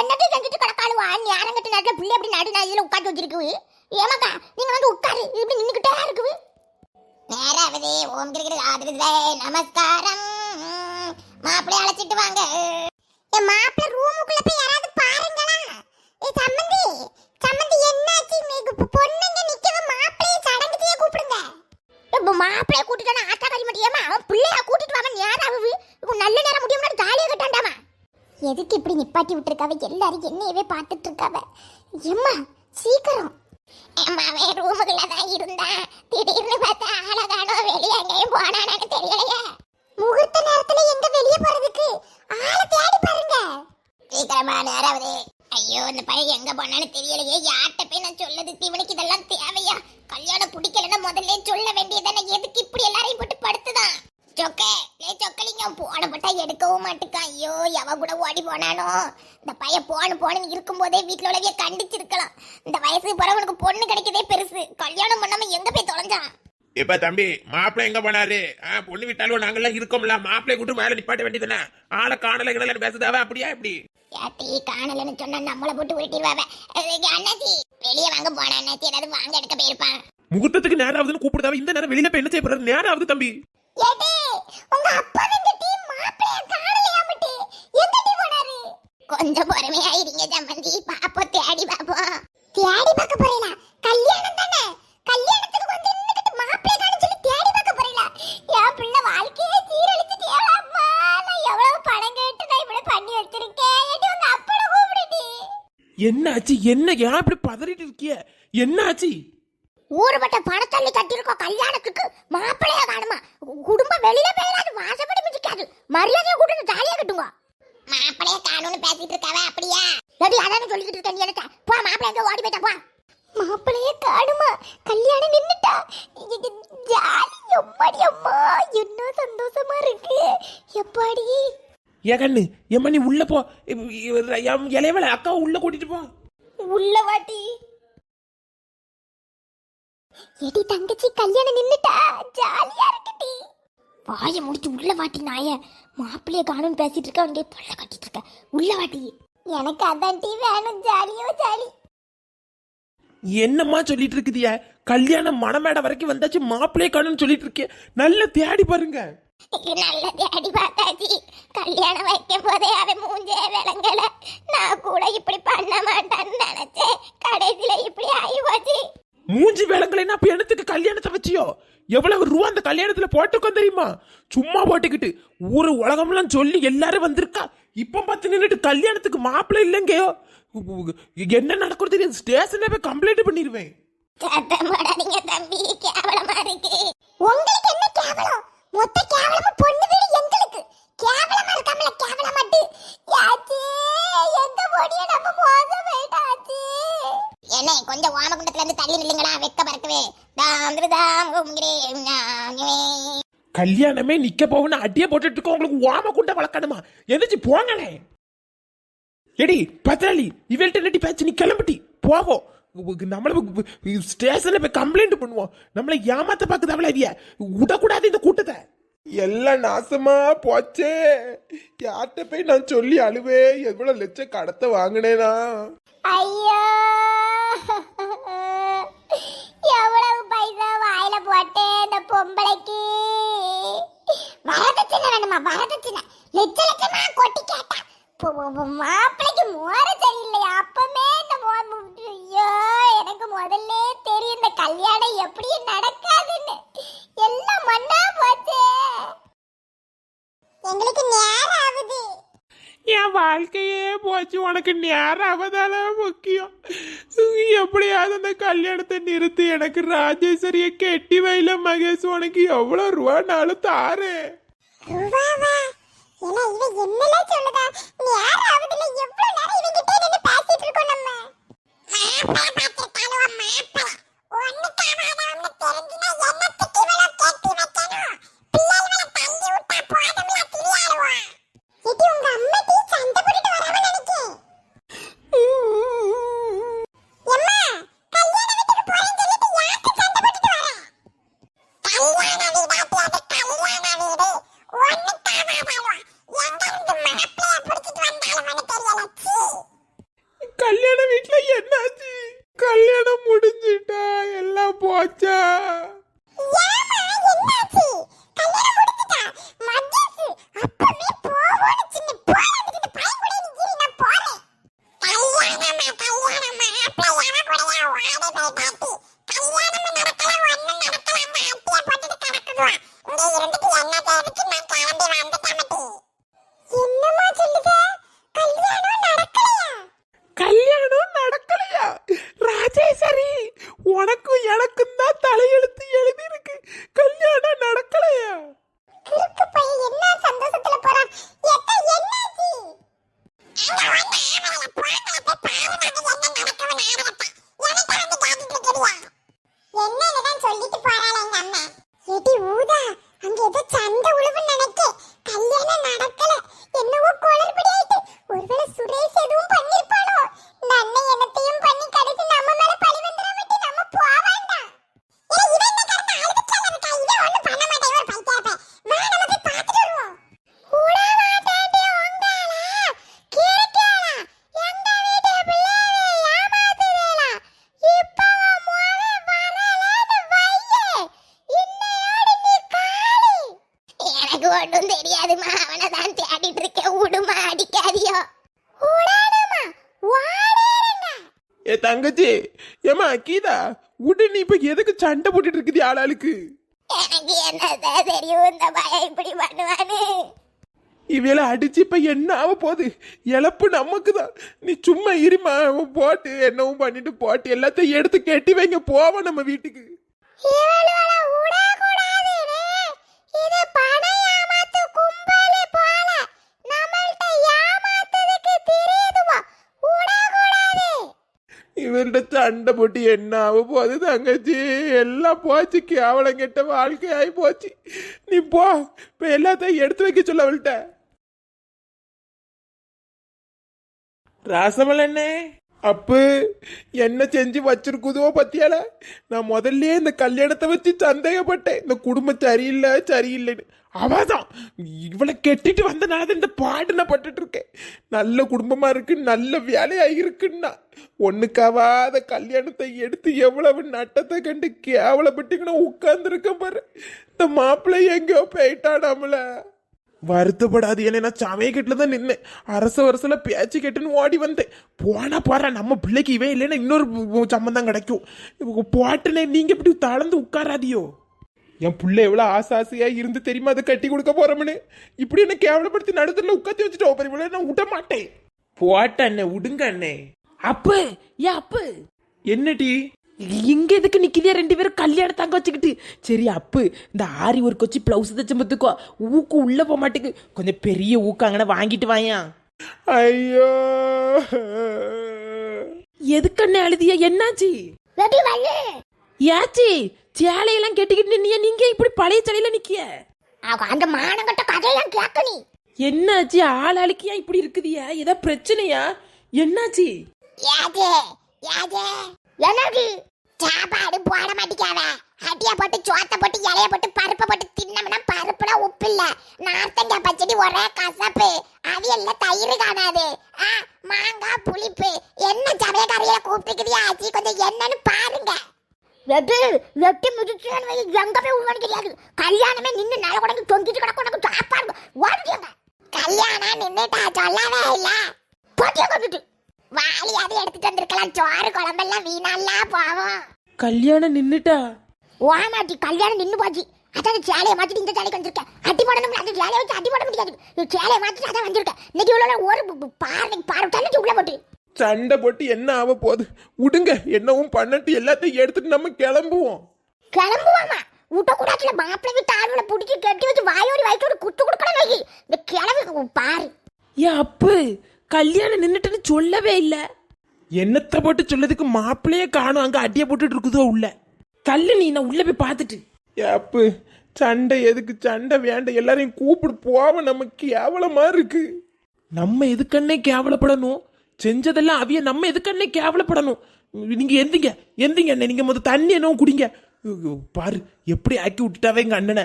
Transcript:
என்னட்டு செஞ்சுட்டு கிடக்காளுவா? நீ கட்டு நேரத்தில் பிள்ளை அப்படி நடு இதில் உட்காந்து வச்சிருக்குவு ஏமாக்கா நீங்கள் வந்து உட்காரு. இப்படி நின்றுக்கிட்டே இருக்குது. நேராவது ஓம் கிரிகிரி ஆதிரிதே நமஸ்காரம். மாப்பிள்ளை அழைச்சிட்டு வாங்க. என் மாப்பிள்ளை ரூமுக்குள்ள போய் யாராவது பாருங்களா? ஏ சம்மந்தி சம்மந்தி என்னாச்சு? நீங்க பொண்ணுங்க நிக்கவ மாப்பிள்ளைய சடங்குத்தையே கூப்பிடுங்க. இப்போ மாப்பிள்ளைய கூட்டிட்டானா ஆத்தா கறி மாட்டியாமா அவன் பிள்ளைய கூட்டிட்டு வாங்க நேரம் ஆகுது இப்போ நல்ல நேரம் முடியும்னா ஜாலியா கட்டாண்டாமா எதுக்கு இப்படி நிப்பாட்டி விட்டுருக்காவ? எல்லாரும் என்னையவே பார்த்துட்டு இருக்காவ எம்மா சீக்கிரம். அம்மாவே ரூமுக்குள்ள தான் இருந்தா. திடீர்னு பார்த்தா ஆளை வெளியே எங்கேயும் போனானு தெரியலையே. முகூர்த்த நேரத்துல எங்க வெளியே போறதுக்கு? ஆளை தேடி பாருங்க. சீக்கிரமா நேராவது. ஐயோ இந்த பையன் எங்க போனான்னு தெரியலையே. யார்கிட்ட போய் நான் சொல்லது இவனுக்கு இதெல்லாம் தேவையா? கல்யாணம் பிடிக்கலன்னா முதல்ல சொல்ல வேண்டியதானே எதுக்கு இப்படி எல்லாரையும் போட்டு படுத்துதான்? ஜோக்கே. சொக்கலிங்க போன போட்டா எடுக்கவும் மாட்டுக்கான் ஐயோ எவ கூட ஓடி போனானோ? இந்த பையன் போன போனு இருக்கும்போதே வீட்டுல உள்ளவைய கண்டிச்சிருக்கலாம். இந்த வயசுக்கு பிறவனுக்கு பொண்ணு கிடைக்கதே பெருசு. கல்யாணம் பண்ணாம எங்க போய் தொலைஞ்சான் இப்ப தம்பி மாப்பிள்ளை எங்க போனாரு? பொண்ணு விட்டாலும் நாங்கெல்லாம் இருக்கோம்ல. மாப்பிள்ளை கூட்டு மேல நிப்பாட்ட வேண்டியதுதானே? ஆளை காணல கிணல பேசுதாவ? அப்படியா இப்படி ஏட்டி காணலன்னு சொன்னா நம்மளை போட்டு உருட்டிடுவாவ. அண்ணாச்சி வெளியே வாங்க போன அண்ணாச்சி ஏதாவது வாங்க எடுக்க போயிருப்பான். முகூர்த்தத்துக்கு நேரம் ஆகுதுன்னு கூப்பிடுதாவ? இந்த நேரம் வெளியில போய் என்ன செய்ய போறாரு? நேரம் ஆகுது தம்பி. ஏடி உங்க அப்பா இந்த டீ மாப்பிளைய காணலையா மட்டி? எங்க டீ போனாரு? கொஞ்சம் பொறுமையா இருங்க ஜம்மந்தி பாப்போம் தேடி பாப்போம். தேடி பார்க்க போறீங்களா? கல்யாணம் தானே? கல்யாணத்துக்கு வந்து நின்னுக்கிட்டு மாப்பிளைய காண சொல்லி தேடி பார்க்க போறீங்களா? என் பிள்ளை வாழ்க்கையே சீரழிச்சிட்டியாடா அம்மா. நான் எவ்வளவு பணம் கேட்டு நான் இப்படி பண்ணி வச்சிருக்கேன். ஏடி உங்க அப்பனை கூப்பிடுடி. என்ன ஆச்சு என்ன? ஏன் இப்படி பதறிட்டு இருக்கிய? என்ன ஆச்சு ஊருபட்ட பணத்தள்ளி கட்டியிருக்கோம். கல்யாணத்துக்கு மாப்பிள்ளைய காணுமா? குடும்பம் வெளியில போயிடாது வாசப்படி மிதிக்காது. மரியாதையை கூட்டு ஜாலியா கட்டுங்க. மாப்பிள்ளைய காணும்னு பேசிட்டு இருக்காவ அப்படியா? ரெடி அதானே சொல்லிக்கிட்டு இருக்க நீ எனக்கு போ மாப்பிள்ளை எங்க ஓடி போயிட்டா போ. மாப்பிள்ளைய காணுமா? கல்யாணம் நின்னுட்டா. ஜாலி எம்மாடி அம்மா. என்ன சந்தோஷமா இருக்கு. எப்பாடி ஏ கண்ணு ஏம்மா நீ உள்ள போ. இளையவள அக்கா உள்ள கூட்டிட்டு போ. உள்ள வாட்டி எடி தங்கச்சி கல்யாணம் நின்னுட்டா. ஜாலியா இருக்குடி. வாய முடிச்சு உள்ள வாட்டி நாய. மாப்பிள்ளைய காணும் பேசிட்டு இருக்க வந்து தொல்லை கட்டிட்டு இருக்க. உள்ள வாட்டி எனக்கு அதான் டீ வேணும். ஜாலியோ ஜாலி. என்னம்மா சொல்லிட்டு இருக்குதிய? கல்யாணம் மணமேடை வரைக்கும் வந்தாச்சு மாப்பிள்ளைய காணும்னு சொல்லிட்டு இருக்கே. நல்ல தேடி பாருங்க. நல்ல தேடி பார்த்தாச்சு. கல்யாணம் வைக்கும் போதே அவன் மூஞ்சே விளங்கல. நான் கூட இப்படி பண்ண மாட்டான்னு நினைச்சேன் கடைசியில இப்படி ஆகி போச்சு மூஞ்சி விளங்கலைன்னா அப்ப எனத்துக்கு கல்யாணத்தை வச்சியோ? எவ்வளவு ரூபா அந்த கல்யாணத்துல போட்டுக்கோ தெரியுமா? சும்மா போட்டுக்கிட்டு ஊரு உலகம்லாம் சொல்லி எல்லாரும் வந்திருக்கா? இப்ப பார்த்து நின்னுட்டு கல்யாணத்துக்கு மாப்பிள்ளை இல்லைங்கயோ? என்ன நடக்கும் தெரியும்? ஸ்டேஷன்ல போய் கம்ப்ளைண்ட் பண்ணிடுவேன் தம்பி கேவலமா இருக்கு. உங்களுக்கு என்ன கேவலம் மொத்த கேவலமும் பொண்ணு வீடு எங்களுக்கு கேவலமா இருக்காமல கேவலம் மட்டும் யாச்சி எங்க போடிய நம்ம மோசம் போயிட்டாச்சு என்ன கொஞ்சம் ஓமகுண்டத்துல இருந்து தள்ளி நில்லுங்களா வெக்க பறக்கவே தாம் தாம் உங்கிரே ஞானமே கல்யாணமே நிக்க போகணும் அடியே போட்டுட்டு இருக்கோம். உங்களுக்கு ஓம குண்ட வளர்க்கணுமா? எந்திரிச்சு போங்களே. எடி பத்ராளி இவள்கிட்ட நட்டி பேச்சு? நீ கிளம்பிட்டி போவோம் நம்மள ஸ்டேஷன்ல போய் கம்ப்ளைண்ட் பண்ணுவோம். நம்மள ஏமாத்த பாக்குது அவள அவிய விடக்கூடாது இந்த கூட்டத்தை. எல்லாம் நாசமா போச்சே. யார்கிட்ட போய் நான் சொல்லி அழுவே எவ்வளவு லட்சம் கடத்த வாங்கினேனா? ஐயோ. எவ்வளவு பைசா வாயில போட்டு இந்த பொம்பளைக்கு. வரதட்சணை வேணுமா? வரதட்சணை. லட்ச லட்சமா கொட்டி கேட்டா. மாப்பிளைக்கு மோர சரியில்லையா? அப்பமே இந்த ஐயோ எனக்கு முதல்ல தெரியும் இந்த கல்யாணம் எப்படி நடக்காதுன்னு. எல்லாம் மண்ணா போச்சு. எங்களுக்கு நேரம் ஆகுது. என் வாழ்க்கையே போச்சு. உனக்கு நேரம் அவதான முக்கியம். எப்படியாவது அந்த கல்யாணத்தை நிறுத்தி எனக்கு ராஜேஸ்வரிய கெட்டி வயல மகேஷ் உனக்கு எவ்வளவு ரூபானாலும் தாரு ரூபாவா? ஏன்னா இவ என்னலாம் சொல்லுதா? நேரம் உனக்கும் எனக்கும் தான் தலையெழுத்து எழுதி இருக்கு ஏ தங்கச்சி ஏமா கீதா உடனே நீ இப்ப எதுக்கு சண்டை போட்டுட்டு இருக்குது ஆளாளுக்கு எனக்கு என்னதான் தெரியும் இந்த பையன் இப்படி பண்ணுவான்னு. இவையில அடிச்சு இப்ப என்ன ஆக போகுது? இழப்பு நமக்கு தான் நீ சும்மா இருமா போட்டு என்னவும் பண்ணிட்டு போட்டு எல்லாத்தையும் எடுத்து கெட்டி வைங்க போவோம் நம்ம வீட்டுக்கு. இவர்கிட்ட சண்டை போட்டு என்ன ஆக போகுது தங்கச்சி. எல்லாம் போச்சு. கேவலம் கெட்ட வாழ்க்கை ஆகி போச்சு. நீ போ. இப்போ எல்லாத்தையும் எடுத்து வைக்க சொல்ல அவள்கிட்ட. ராசமலண்ணே அப்பு என்ன செஞ்சு வச்சிருக்குதோ பத்தியால? நான் முதல்ல இந்த கல்யாணத்தை வச்சு சந்தேகப்பட்டேன். இந்த குடும்பம் சரியில்லை சரியில்லைன்னு. அவதான். இவளை கெட்டிட்டு வந்தனால நான் இந்த பாடு நான் பட்டுட்டு இருக்கேன் நல்ல குடும்பமா இருக்கு நல்ல வேலையாக இருக்குன்னா. ஒண்ணுக்காவாத கல்யாணத்தை எடுத்து எவ்வளவு நட்டத்தை கண்டு கேவலப்பட்டுக்கணும் உட்காந்துருக்கேன் பாரு. இந்த மாப்பிள்ளை எங்கேயோ போயிட்டாடாமல வருத்தப்படாது ஏன்னா நான் சமயக்கட்டில் தான் நின்னேன். அரச வருஷல பேச்சு கெட்டுன்னு ஓடி வந்தேன். போனால் போறேன் நம்ம பிள்ளைக்கு இவன் இல்லைன்னா இன்னொரு உ- சம்மந்தம் கிடைக்கும். போட்டுனே நீங்கள் இப்படி தளர்ந்து உட்காராதியோ. என் புள்ள எவ்வளவு ஆசை ஆசையா இருந்து தெரியுமா? அதை கட்டி கொடுக்க போறோம்னு. இப்படி என்ன கேவலப்படுத்தி நடுத்துல உட்காந்து வச்சுட்டோம் பெரிய நான் விட மாட்டேன். போட்ட அண்ணே விடுங்க அண்ணே. அப்பு ஏன் அப்பு? என்னடி? இங்க எதுக்கு நிக்கிதே ரெண்டு பேரும் கல்யாணம் தங்க வச்சுக்கிட்டு. சரி அப்பு இந்த ஆரி ஒரு கொச்சி பிளவுஸ் தச்சு பத்துக்கோ ஊக்கு உள்ள போக மாட்டேங்கு கொஞ்சம் பெரிய ஊக்கு அங்கன வாங்கிட்டு வாயா. ஐயோ. எதுக்கண்ணே அழுதியா? என்னாச்சு. ஏச்சி சேலையெல்லாம் கெட்டிக்கிட்டு நின்னியா நீங்க இப்படி பழைய சேலையில நிக்கிய? அந்த மானங்கட்ட கதையெல்லாம் கேட்க நீ? என்னாச்சு? ஆள் அழுக்கியா இப்படி இருக்குதியா? ஏதோ பிரச்சனையா? என்னாச்சு? யாது யாது என்னது? சாப்பாடு போட மாட்டேங்காவ அடிய போட்டு சோத்த போட்டு இலைய போட்டு பருப்பை போட்டு தின்னம்னா பருப்புல உப்பு இல்ல. நார்த்தங்காய் பச்சடி ஒரே கசப்பு. அவியல்ல தயிர் காணாது. ஆ, மாங்காய் புளிப்பு. என்ன சமயக்காரியில கூப்பிட்டுக்கிறியா ஆச்சி கொஞ்சம் என்னன்னு பாருங்க. வெட்டு வெட்டி முதிச்சுன்னு எங்க போய் தெரியாது. கல்யாணமே நின்று நல்ல உடனே தொங்கிட்டு கிடக்கும். உனக்கு சாப்பாடு ஓடுங்க கல்யாணம் நின்னுட்டா சொல்லவே இல்ல. போட்டியா கொண்டுட்டு. வாளியாவது எடுத்துட்டு வந்திருக்கலாம். சோறு குழம்பெல்லாம் வீணால போவோம். கல்யாணம் நின்னுட்டா? ஓமாட்டி கல்யாணம் நின்னு போச்சு. அதான் சேலையை மாத்திட்டு இந்த சேலைக்கு வந்திருக்கேன். அட்டி போடணும் அந்த சேலையை வச்சு அட்டி போட முடியாது. சேலையை மாத்திட்டு அதான் வந்திருக்கேன். இன்னைக்கு இவ்வளோ ஒரு பு- பு- பாரு பாரு தள்ளிச்சு உள்ள போட்டு. சண்டை போட்டு என்ன ஆக போகுது? விடுங்க என்னவும் பண்ணட்டு எல்லாத்தையும் எடுத்துட்டு நம்ம கிளம்புவோம். கிளம்புவாமா விட்ட கூடாதுல மாப்பிள்ளை வீட்டு ஆளுகளை பிடிச்சி கட்டி வச்சு வாயோடி வயிற்றோடு குத்து கொடுக்கணும் வை இந்த கிளம்பு பாரு. ஏன் அப்பு கல்யாணம் நின்னுட்டுன்னு சொல்லவே இல்லை. என்னத்தை போட்டு சொல்லதுக்கு மாப்பிள்ளையே காணும். அங்க அடிய போட்டுட்டு இருக்குதோ உள்ள. தள்ளு நீ நான் உள்ள போய் பார்த்துட்டு. ஏப்பு சண்டை எதுக்கு? சண்டை வேண்டாம் எல்லாரையும் கூப்பிடு போவ நமக்கு கேவலமா இருக்கு. நம்ம எதுக்கண்ணே கேவலப்படணும். செஞ்சதெல்லாம் அவிய நம்ம எதுக்கண்ணே கேவலப்படணும். நீங்க எந்திங்க எந்திங்க அண்ணே நீங்க முத தண்ணி என்ன குடிங்க. பாரு எப்படி ஆக்கி விட்டுட்டாவே எங்க அண்ணனை.